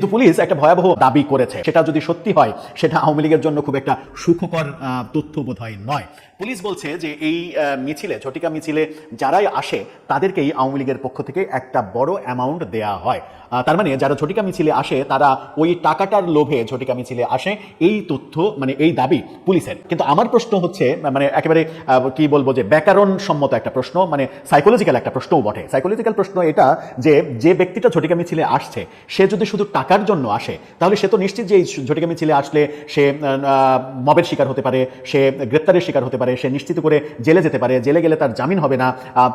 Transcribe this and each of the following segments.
কিন্তু পুলিশ একটা ভয়াবহ দাবি করেছে। সেটা যদি সত্যি হয়, সেটা আওয়ামী লীগের জন্য খুব একটা সুখকর তথ্য বোধ হয় নয়। পুলিশ বলছে যে এই মিছিলে, ঝটিকা মিছিলে যারাই আসে, তাদেরকেই আওয়ামী লীগের পক্ষ থেকে একটা বড় অ্যামাউন্ট দেয়া হয়। তার মানে যারা ঝটিকা মিছিলে আসে, তারা ওই টাকাটার লোভে ঝটিকা মিছিলে আসে। এই তথ্য মানে এই দাবি পুলিশের। কিন্তু আমার প্রশ্ন হচ্ছে মানে একেবারে কি বলব যে ব্যাকরণ সম্মত একটা প্রশ্ন মানে সাইকোলজিক্যাল একটা প্রশ্নও বটে। সাইকোলজিক্যাল প্রশ্ন এটা যে যে ব্যক্তিটা ঝটিকা মিছিলে আসছে, সে যদি শুধু টাকার জন্য আসে, তাহলে সে তো নিশ্চিত যে এই ঝটিকা মিছিলে আসলে সে মবের শিকার হতে পারে, সে গ্রেপ্তারের শিকার হতে পারে, সে নিশ্চিত করে জেলে যেতে পারে, জেলে গেলে তার জামিন হবে না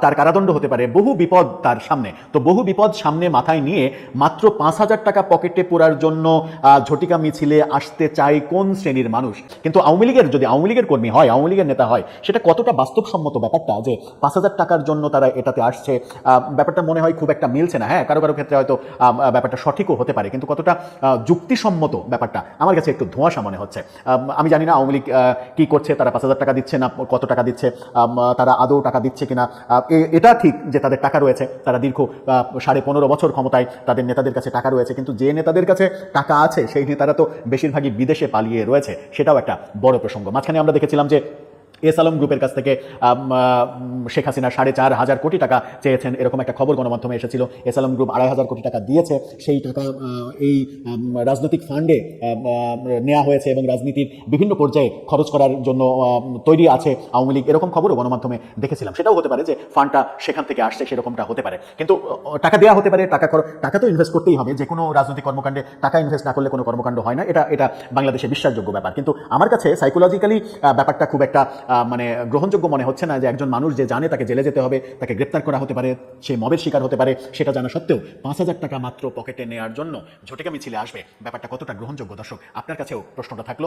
তার কারাদণ্ড হতে পারে, বহু বিপদ তার সামনে। তো বহু বিপদ সামনে মাথায় নিয়ে মাত্র পাঁচ হাজার টাকা পকেটে পোড়ার জন্য ঝটিকা মিছিলে আসতে চায় কোন শ্রেণির মানুষ? কিন্তু আওয়ামী লীগের, যদি আওয়ামী লীগের কর্মী হয়, আওয়ামী লীগের নেতা হয়, সেটা কতটা বাস্তবসম্মত ব্যাপারটা যে পাঁচ হাজার টাকার জন্য তারা এটাতে আসছে? ব্যাপারটা মনে হয় খুব একটা মিলছে না। হ্যাঁ কারও কারও ক্ষেত্রে হয়তো ব্যাপারটা সঠিকও হতে পারে, কিন্তু কতটা যুক্তিসম্মত ব্যাপারটা? আমার কাছে একটু ধোঁয়াশা মনে হচ্ছে। আম, জানি না আওয়ামী লীগ কি করছে তারা পাঁচ হাজার টাকা দিচ্ছে না কত টাকা দিচ্ছে তারা আদৌ টাকা দিচ্ছে কিনা। এটা ঠিক যে তাদের টাকা রয়েছে তারা দীর্ঘ সাড়ে পনেরো বছর ক্ষমতায় তাদের নেতাদের কাছে টাকা রয়েছে কিন্তু যে নেতাদের কাছে টাকা আছে সেই নেতারা তো বেশিরভাগই বিদেশে পালিয়ে রয়েছে সেটাও একটা বড় প্রসঙ্গ। মাঝখানে আমরা দেখেছিলাম যে এস আলম গ্রুপের কাছ থেকে শেখ হাসিনা সাড়ে চার হাজার কোটি টাকা চেয়েছেন, এরকম একটা খবর গণমাধ্যমে এসেছিল। এস আলম গ্রুপ আড়াই হাজার কোটি টাকা দিয়েছে, সেই টাকা এই রাজনৈতিক ফান্ডে নেওয়া হয়েছে এবং রাজনীতির বিভিন্ন পর্যায়ে খরচ করার জন্য তৈরি আছে আওয়ামী লীগ। এরকম খবরও গণমাধ্যমে দেখেছিলাম। সেটাও হতে পারে যে ফান্ডটা সেখান থেকে আসছে, সেরকমটা হতে পারে। কিন্তু টাকা দেওয়া হতে পারে, টাকা টাকা তো ইনভেস্ট করতেই হবে। যে কোনো রাজনৈতিক কর্মকাণ্ডে টাকা ইনভেস্ট না করলে কোনো কর্মকাণ্ড হয় না। এটা এটা বাংলাদেশে বিশ্বাসযোগ্য ব্যাপার। কিন্তু আমার কাছে সাইকোলজিক্যালি ব্যাপারটা খুব একটা মানে গ্রহণযোগ্য মনে হচ্ছে না যে একজন মানুষ যে জানে তাকে জেলে যেতে হবে, তাকে গ্রেপ্তার করা হতে পারে, সে মবের শিকার হতে পারে, সেটা জানা সত্ত্বেও পাঁচ হাজার টাকা মাত্র পকেটে নেওয়ার জন্য ঝটিকা মিছিলে আসবে। ব্যাপারটা কতটা গ্রহণযোগ্য দর্শক, আপনার কাছেও প্রশ্নটা থাকল।